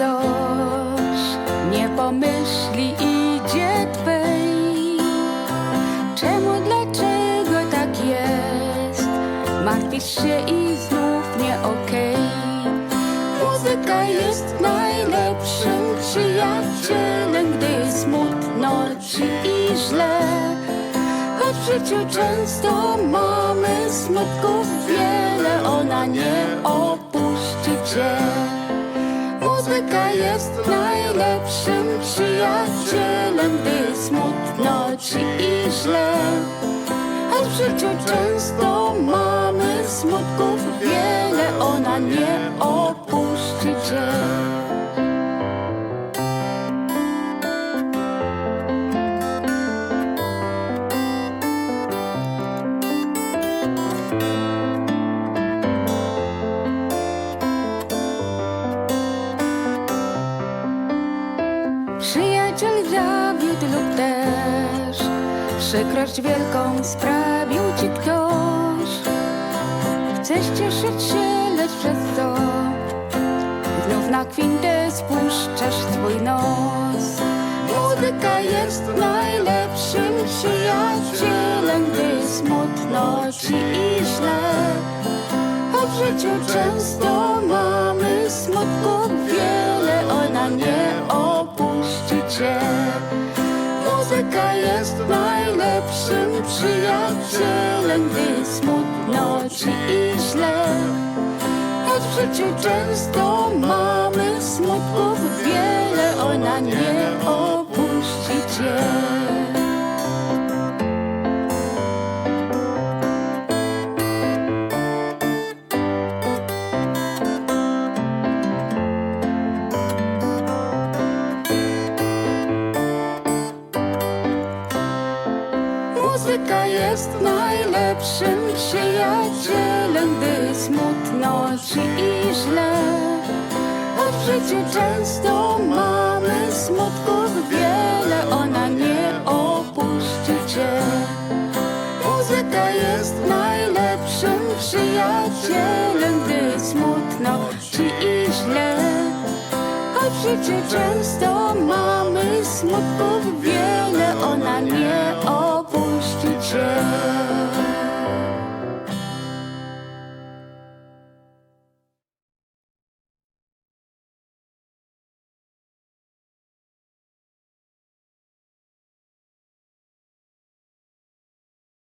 coś, nie pomyśli idzie twej. Czemu, dlaczego tak jest? Martwisz się i znów nie okej. Muzyka jest najlepszym przyjacielem, gdy smutno ci i źle. Choć w życiu często mamy smutków Muzyka jest najlepszym przyjacielem, gdy smutno ci i źle. Choć w życiu często mamy smutków wiele, ona nie Przyjaciel zawiódł lub też Przykrość wielką sprawił ci ktoś. Chcesz cieszyć się, lecz przez to Znów na kwintę spuszczasz swój nos. Muzyka jest najlepszym przyjacielem Gdy smutno ci i źle. Choć w życiu często mamy smutków wiele, ona nie jest najlepszym przyjacielem, gdy smutno ci i źle. Choć w życiu często mamy smutków wiele, ona nie Muzyka jest najlepszym przyjacielem, gdy smutno ci i źle. Choć w życiu często mamy smutków wiele, ona nie opuści cię. Muzyka jest najlepszym przyjacielem, gdy smutno ci i źle. Choć w życiu często mamy smutków wiele, ona